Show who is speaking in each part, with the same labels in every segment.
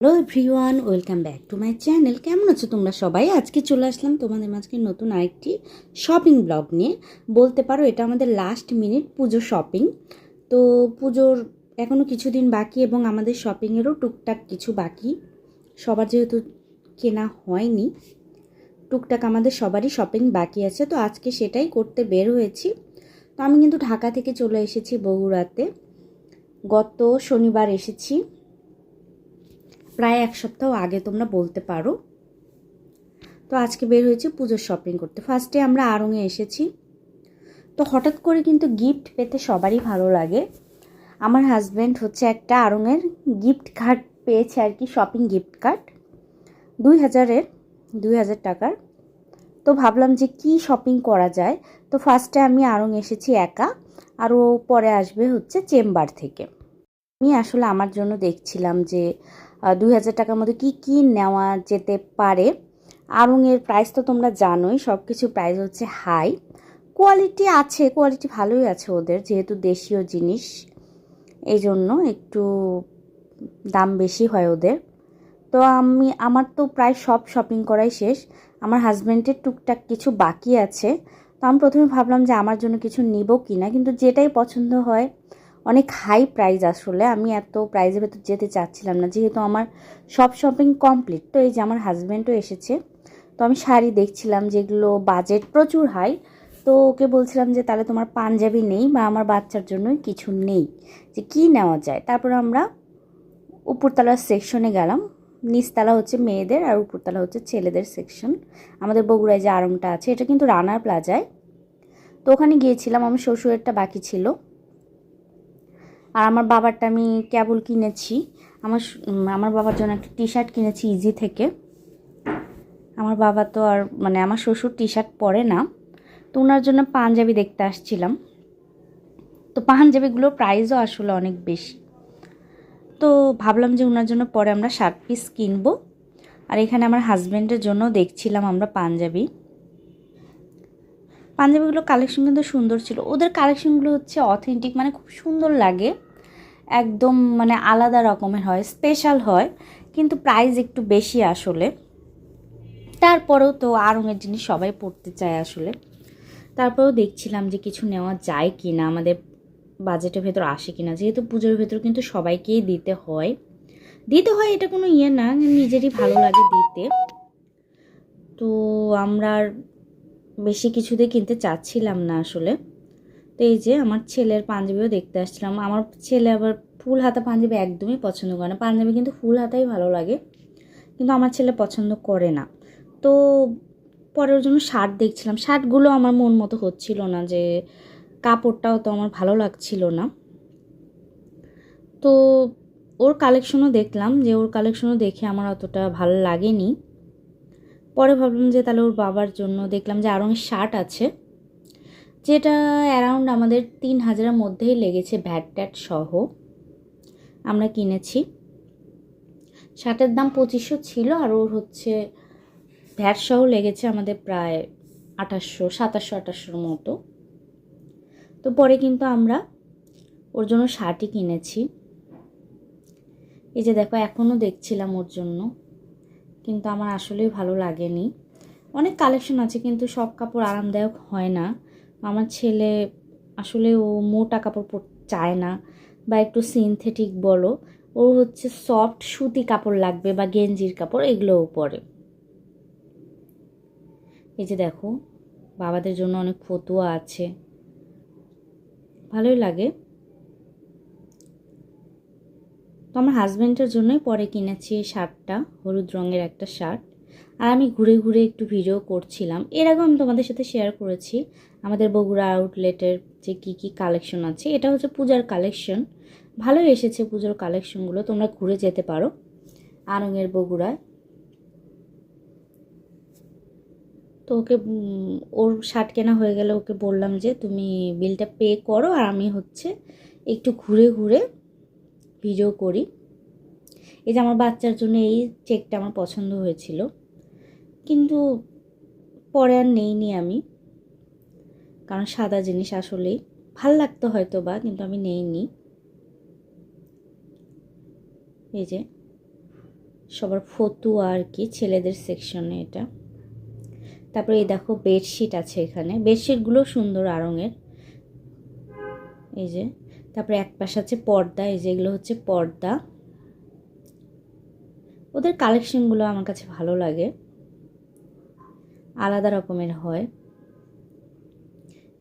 Speaker 1: Hello everyone welcome back to my channel কেমন আছো তোমরা সবাই? আজকে চলে আসলাম তোমাদের মাঝকে নতুন আরেকটি শপিং ব্লগ নিয়ে। বলতে পারো এটা আমাদের লাস্ট মিনিট পুজো শপিং তো পুজোর এখনও কিছুদিন বাকি এবং আমাদের শপিংয়েরও টুকটাক কিছু বাকি। সবার যেহেতু কেনা হয়নি, টুকটাক আমাদের সবারই শপিং বাকি আছে। তো আজকে সেটাই করতে বের হয়েছি। তো আমি কিন্তু ঢাকা থেকে চলে এসেছি বগুড়াতে। গত শনিবার এসেছি। প্রায় এক সপ্তাহ আগে তোমরা বলতে পারো। তো আজকে বের হয়েছি পুজোর শপিং করতে। ফার্স্টে আমরা আড়ংয়ে এসেছি। তো হঠাৎ করে কিন্তু গিফট পেতে সবারই ভালো লাগে। আমার হাজব্যান্ড হচ্ছে একটা আড়ংয়ের গিফট কার্ড পেয়েছে আর কি শপিং গিফট কার্ড দুই হাজারের, দুই হাজার টাকার। তো ভাবলাম যে কি শপিং করা যায়। তো ফার্স্টে আমি আড়ং এসেছি একা। আর ও পরে আসবে হচ্ছে চেম্বার থেকে। আমি আসলে আমার জন্য দেখছিলাম যে দুই হাজার টাকার মধ্যে কী কী নেওয়া যেতে পারে? আড়ংয়ের প্রাইস তো তোমরা জানোই সব কিছু প্রাইস হচ্ছে হাই কোয়ালিটি আছে কোয়ালিটি ভালোই আছে ওদের, যেহেতু দেশীয় জিনিস। এই জন্য একটু দাম বেশি হয় ওদের। তো আমি, আমার তো প্রায় সব শপিং করাই শেষ। আমার হাজব্যান্ডের টুকটাক কিছু বাকি আছে। তো আমি প্রথমে ভাবলাম যে আমার জন্য কিছু নিব কি না কিন্তু যেটাই পছন্দ হয় অনেক হাই প্রাইস আসলে। আমি এত প্রাইজের ভেতর যেতে চাচ্ছিলাম না, যেহেতু আমার সব শপিং কমপ্লিট তো এই যে আমার হাজব্যান্ডও এসেছে। তো আমি শাড়ি দেখছিলাম যেগুলো বাজেট প্রচুর হাই তো ওকে বলছিলাম যে, তাহলে তোমার পাঞ্জাবি নেই বা আমার বাচ্চার জন্যই কিছু নেই। যে কি নেওয়া যায়? তারপর আমরা উপরতলার সেকশনে গেলাম। নিচতলা হচ্ছে মেয়েদের আর উপরতলা হচ্ছে ছেলেদের সেকশন আমাদের বগুড়ায় যে আরমটা আছে, এটা কিন্তু রানার প্লাজায় তো ওখানে গিয়েছিলাম, আমার শ্বশুরেরটা বাকি ছিল। আর আমার বাবারটা আমি কেবল কিনেছি। আমার আমার বাবার জন্য একটা টি শার্ট কিনেছি ইজি থেকে। আমার বাবা তো আর মানে আমার শ্বশুর টি শার্ট পরে না। তো ওনার জন্য পাঞ্জাবি দেখতে আসছিলাম। তো পাঞ্জাবিগুলোর প্রাইসও আসলে অনেক বেশি। তো ভাবলাম যে ওনার জন্য পরে আমরা শার্ট পিস কিনবো। আর এখানে আমার হাজব্যান্ডের জন্য দেখছিলাম আমরা পাঞ্জাবি। পাঞ্জাবিগুলো কালেকশন কিন্তু সুন্দর ছিল। ওদের কালেকশনগুলো হচ্ছে অথেন্টিক মানে খুব সুন্দর লাগে। একদম মানে আলাদা রকমের হয় স্পেশাল হয়, কিন্তু প্রাইস একটু বেশি আসলে। তারপরেও তো আরঙের জিনিস সবাই পড়তে চায় আসলে। তারপরেও দেখছিলাম যে কিছু নেওয়া যায় কি না আমাদের বাজেটের ভেতর আসে কি না যেহেতু পুজোর ভেতর কিন্তু সবাইকেই দিতে হয়। দিতে হয় এটা কোনো ইয়ে না, নিজেরই ভালো লাগে দিতে। তো আমরা বেশি কিছুতে কিনতে চাচ্ছিলাম না আসলে। তো এই যে আমার ছেলের পাঞ্জাবিও দেখতে আসছিলাম। আমার ছেলে আবার ফুল হাতা পাঞ্জাবি একদমই পছন্দ করে না। পাঞ্জাবি কিন্তু ফুল হাতাই ভালো লাগে, কিন্তু আমার ছেলে পছন্দ করে না। তো পরের জন্য শার্ট দেখছিলাম। শার্টগুলো আমার মন মতো হচ্ছিল না যে কাপড়টাও তো আমার ভালো লাগছিল না। তো ওর কালেকশনও দেখলাম যে ওর কালেকশনও দেখে আমার অতটা ভালো লাগেনি। পরে ভাবলাম যে তাহলে ওর বাবার জন্য দেখলাম যে আরও শার্ট আছে। যেটা অ্যারাউন্ড আমাদের তিন হাজারের মধ্যেই লেগেছে ভ্যাট ট্যাট সহ। আমরা কিনেছি। শার্টের দাম পঁচিশশো ছিল আর ওর হচ্ছে ভ্যাট সহ লেগেছে আমাদের প্রায় আঠাশশো, সাতাশশো, আঠাশশোর মতো। তো পরে কিন্তু আমরা ওর জন্য শার্টই কিনেছি। এই যে দেখো এখনও দেখছিলাম ওর জন্য। কিন্তু আমার আসলেই ভালো লাগেনি। অনেক কালেকশন আছে কিন্তু সব কাপড় আরামদায়ক হয় না। আমার ছেলে আসলে ও মোটা কাপড় পর, চায় না। বা একটু সিনথেটিক বলো। ও হচ্ছে সফট সুতি কাপড় লাগবে বা গেঞ্জির কাপড়, এগুলোও পরে। এই যে দেখো, বাবাদের জন্য অনেক ফতুয়া আছে। ভালোই লাগে। তো আমার হাজব্যান্ডের জন্যই পরে কিনেছি এই শার্টটা, হলুদ রঙের একটা শার্ট। আর আমি ঘুরে ঘুরে একটু ভিডিও করছিলাম। এর আমি তোমাদের সাথে শেয়ার করেছি, আমাদের বগুড়া আউটলেটের যে কী কী কালেকশন আছে, এটা হচ্ছে পূজার কালেকশন ভালোই এসেছে পুজোর কালেকশনগুলো তোমরা ঘুরে যেতে পারো। আরঙের বগুড়ায়। তো ওকে ওর শার্ট কেনা হয়ে গেলে ওকে বললাম যে, তুমি বিলটা পে করো আর আমি হচ্ছে একটু ঘুরে ঘুরে ভিডিও করি। এই যে আমার বাচ্চার জন্য এই চেকটা আমার পছন্দ হয়েছিল। কিন্তু পরে আর নেইনি আমি। কারণ সাদা জিনিস আসলেই ভালো লাগতো হয়তো বা কিন্তু আমি নেইনি। এই যে, সবার ফতুয়া আর কি, ছেলেদের সেকশনে এটা। তারপরে এই দেখো বেডশিট আছে এখানে। বেডশিটগুলো সুন্দর আড়ঙের। এই যে, তারপরে এক পাশে আছে পর্দা, এই যে এগুলো হচ্ছে পর্দা। ওদের কালেকশনগুলো আমার কাছে ভালো লাগে। আলাদা রকমের হয়।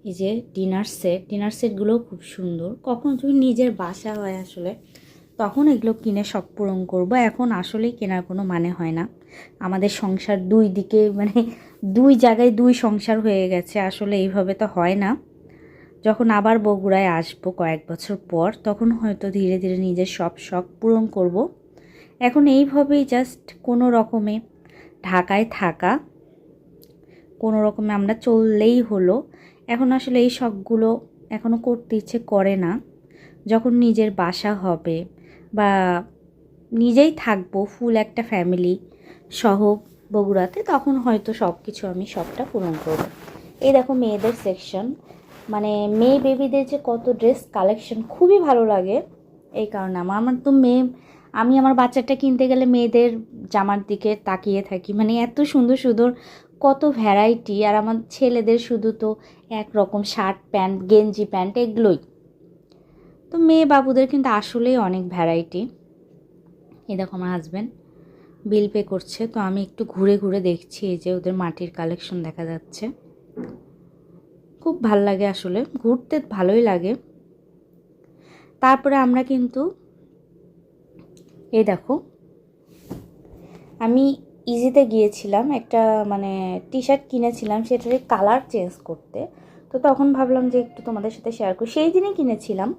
Speaker 1: এই যে ডিনার সেট, ডিনার সেটগুলোও খুব সুন্দর। কখন তুমি নিজের বাসা হয় আসলে, তখন এগুলো কিনে শখ পূরণ করব। এখন আসলেই কেনার কোনো মানে হয় না। আমাদের সংসার দুই দিকে মানে দুই জায়গায় দুই সংসার হয়ে গেছে। আসলে এইভাবে তো হয় না। যখন আবার বগুড়ায় আসব কয়েক বছর পর, তখন হয়তো ধীরে ধীরে নিজের সব শখ পূরণ করব। এখন এইভাবেই জাস্ট কোনো রকমে ঢাকায় থাকা। কোনো রকমে আমরা চললেই হলো। এখন আসলে এই শখগুলো এখনও করতে ইচ্ছে করে না। যখন নিজের বাসা হবে বা নিজেই থাকব ফুল একটা ফ্যামিলি সহ বগুড়াতে, তখন হয়তো সব কিছু আমি সবটা পূরণ করব। এই দেখো মেয়েদের সেকশন মানে মেয়ে বেবিদের যে কত ড্রেস কালেকশন খুবই ভালো লাগে। এই কারণে আমার আমার তো মেয়ে, আমি আমার বাচ্চাটা কিনতে গেলে মেয়েদের জামার দিকে তাকিয়ে থাকি। মানে এত সুন্দর সুন্দর কত ভ্যারাইটি আর আমার ছেলেদের শুধু তো একরকম শার্ট প্যান্ট গেঞ্জি প্যান্ট এগুলোই। তো মেয়ে বাবুদের কিন্তু আসলেই অনেক ভ্যারাইটি এই দেখো আমার হাজব্যান্ড বিল পে করছে, তো আমি একটু ঘুরে ঘুরে দেখছি, এই যে ওদের মাটির কালেকশন দেখা যাচ্ছে। খুব ভালো লাগে আসলে, ঘুরতে ভালোই লাগে। তারপরে আমরা কিন্তু, এই দেখো, আমি ইজিতে গিয়েছিলাম। একটা মানে টি শার্ট কিনেছিলাম সেটার কালার চেঞ্জ করতে। তো তখন ভাবলাম যে একটু তোমাদের সাথে শেয়ার করি। সেই দিনই কিনেছিলাম।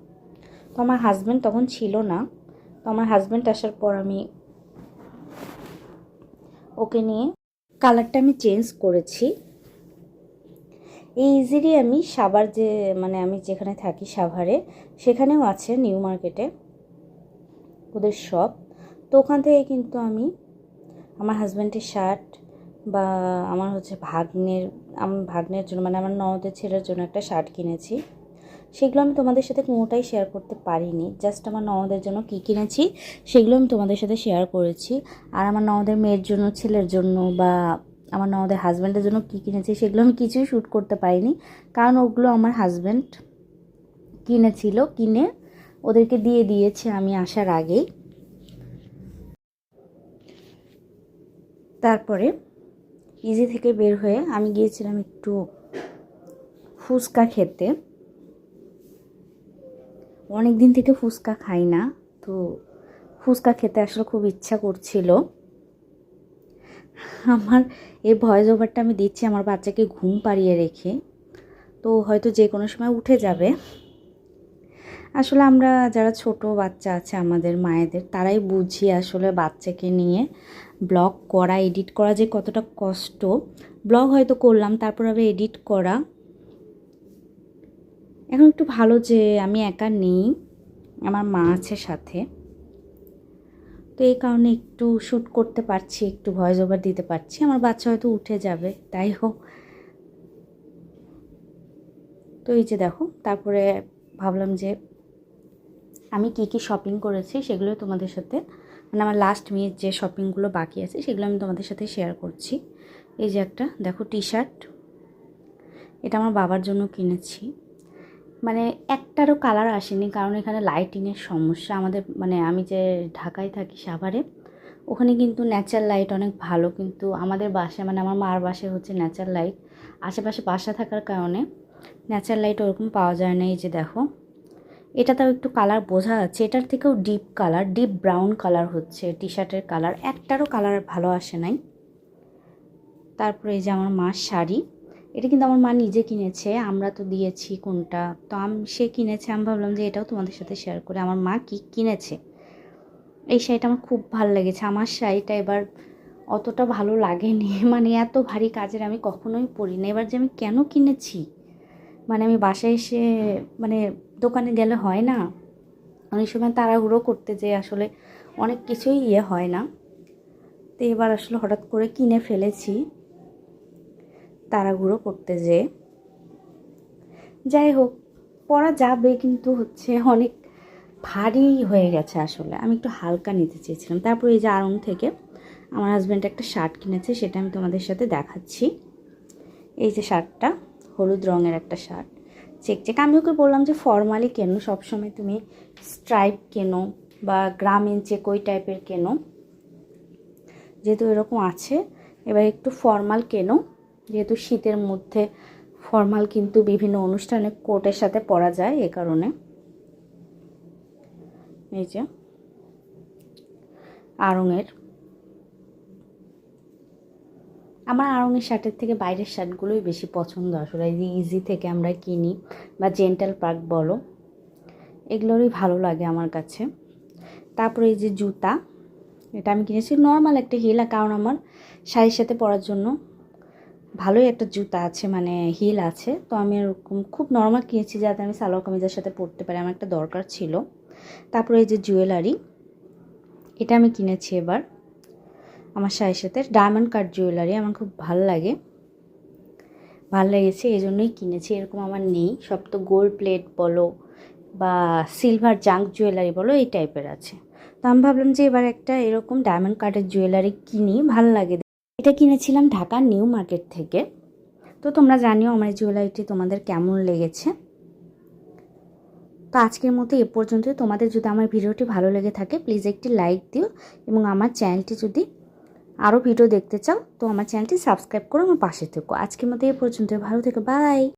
Speaker 1: তো আমার হাজব্যান্ড তখন ছিল না। তো আমার হাজব্যান্ড আসার পর আমি ওকে নিয়ে কালারটা আমি চেঞ্জ করেছি। এই ইজিরই আমি সাভার যে মানে আমি যেখানে থাকি সাভারে, সেখানেও আছে নিউ মার্কেটে ওদের শপ তো ওখান থেকে কিন্তু আমি আমার হাজব্যান্ডের শার্ট বা আমার হচ্ছে ভাগ্নের আমার ভাগ্নের জন্য মানে আমার ননদের ছেলের জন্য একটা শার্ট কিনেছি। সেগুলো আমি তোমাদের সাথে কোনোটাই শেয়ার করতে পারিনি। জাস্ট আমার ননদের জন্য কী কিনেছি, সেগুলো আমি তোমাদের সাথে শেয়ার করেছি। আর আমার ননদের মেয়ের জন্য, ছেলের জন্য বা আমার ননদের হাজব্যান্ডের জন্য কী কিনেছি, সেগুলো আমি কিছুই শ্যুট করতে পারিনি। কারণ ওগুলো আমার হাজব্যান্ড কিনেছিল, কিনে ওদেরকে দিয়ে দিয়েছে আমি আসার আগেই। তারপরে ইজি থেকে বের হয়ে আমি গিয়েছিলাম একটু ফুচকা খেতে। অনেক দিন থেকে ফুচকা খাই না, তো ফুচকা খেতে আসলে খুব ইচ্ছা করছিল। আমার এই ভয়েস ওভারটা আমি দিচ্ছি আমার বাচ্চাকে ঘুম পাড়িয়ে রেখে, তো হয়তো যে কোনো সময় উঠে যাবে। আসলে আমরা যারা ছোট বাচ্চা আছে আমাদের মায়েদের, তারাই বুঝি আসলে বাচ্চাকে নিয়ে ব্লগ করা, এডিট করা যে কতটা কষ্ট। ব্লগ হয়তো করলাম, তারপর আবার এডিট করা। এখন একটু ভালো যে আমি একা নেই, আমার মা আছে সাথে। তো এই কারণে একটু শ্যুট করতে পারছি, একটু ভয়েস ওভার দিতে পারছি। আমার বাচ্চা হয়তো উঠে যাবে, তাই হোক। তো এই যে দেখো, তারপরে ভাবলাম যে আমি কী কী শপিং করেছি সেগুলো তোমাদের সাথে। মানে আমার লাস্ট মিনিট যে শপিংগুলো বাকি আছে সেগুলো আমি তোমাদের সাথে শেয়ার করছি। এই যে একটা, দেখো টি শার্ট এটা আমার বাবার জন্য কিনেছি। মানে একটারও কালার আসেনি কারণ এখানে লাইটিংয়ের সমস্যা। আমাদের মানে আমি যে ঢাকায় থাকি সাভারে, ওখানে কিন্তু ন্যাচার লাইট অনেক ভালো কিন্তু আমাদের বাসায় মানে আমার মার বাসায় হচ্ছে ন্যাচার লাইট আশেপাশে বাসা থাকার কারণে ন্যাচার লাইট ওরকম পাওয়া যায় না। এই যে দেখো। এটাতেও একটু কালার বোঝা যাচ্ছে এটার থেকেও deep colour deep brown colour হচ্ছে টি শার্টের কালার একটারও কালার ভালো আসে নাই। তারপরে এই যে আমার মার শাড়ি, এটা কিন্তু আমার মা নিজে কিনেছে, আমরা তো দিয়েছি কোনটা। তো আমি, সে কিনেছে, আমি ভাবলাম যে এটাও তোমাদের সাথে শেয়ার করে। আমার মা কি কিনেছে? এই শাড়িটা আমার খুব ভালো লেগেছে। আমার শাড়িটা এবার অতটা ভালো লাগেনি। মানে এত ভারী কাজের আমি কখনোই পরি না এবার যে আমি কেন কিনেছি? মানে আমি বাসায় এসে মানে দোকানে গেলে হয় না। অনেক সময় তাড়াহুড়ো করতে যে আসলে অনেক কিছুই ইয়ে হয় না। তো এবার আসলে হঠাৎ করে কিনে ফেলেছি। তাড়াহুড়ো করতে যে যাই হোক পরা যাবে কিন্তু হচ্ছে অনেক ভারী হয়ে গেছে আসলে। আমি একটু হালকা নিতে চেয়েছিলাম। তারপর এই যে আড়ং থেকে আমার হাজব্যান্ড একটা শার্ট কিনেছে, সেটা আমি তোমাদের সাথে দেখাচ্ছি। এই যে শার্টটা হলুদ রঙের একটা শার্ট চেক চেক আমি ওকে বললাম যে ফর্মালি কেনো? সবসময় তুমি স্ট্রাইপ কেনো? বা গ্রামীণ চেক ওই টাইপের কেনো? যেহেতু এরকম আছে, এবার একটু ফর্মাল কেনো? যেহেতু শীতের মধ্যে ফর্মাল কিন্তু বিভিন্ন অনুষ্ঠানে কোটের সাথে পরা যায় এ কারণে। এই যে আড়ংয়ের আমার আড়ংয়ের শার্টের থেকে বাইরের শার্টগুলোই বেশি পছন্দ আসলে, এই ইজি থেকে আমরা কিনি বা জেন্টাল পার্ক বলো, এগুলোরই ভালো লাগে আমার কাছে। তারপরে এই যে জুতা, এটা আমি কিনেছি নর্মাল একটা হিল কারণ আমার শাড়ির সাথে পরার জন্য ভালোই একটা জুতা আছে মানে হিল আছে। তো আমি এরকম খুব নর্মাল কিনেছি যাতে আমি সালোয়ার কামিজের সাথে পরতে পারি, আমার একটা দরকার ছিল। তারপরে এই যে জুয়েলারি এটা আমি কিনেছি এবার। আমার শাড়ির সাথে ডায়মন্ড কাট জুয়েলারি আমার খুব ভালো লাগে। ভালো লেগেছে এই জন্যই কিনেছি, এরকম আমার নেই। সব তো গোল্ড প্লেট বলো বা সিলভার জাঙ্ক জুয়েলারি বলো, এই টাইপের আছে। তো আমি ভাবলাম যে এবার একটা এরকম ডায়মন্ড কাটের জুয়েলারি কিনি, ভালো লাগে। এটা কিনেছিলাম ঢাকা নিউ মার্কেট থেকে। তো তোমরা জানিও আমার এই জুয়েলারিটি তোমাদের কেমন লেগেছে। তো আজকের মতো এ পর্যন্তই। তোমাদের যদি আমার ভিডিওটি ভালো লেগে থাকে প্লিজ একটি লাইক দিও এবং আমার চ্যানেলটি যদি আরও ভিডিও দেখতে চাও, তো আমার চ্যানেলটি সাবস্ক্রাইব করো আমার পাশে থেকো। আজকের মতো এই পর্যন্ত ভালো থেকো। বাই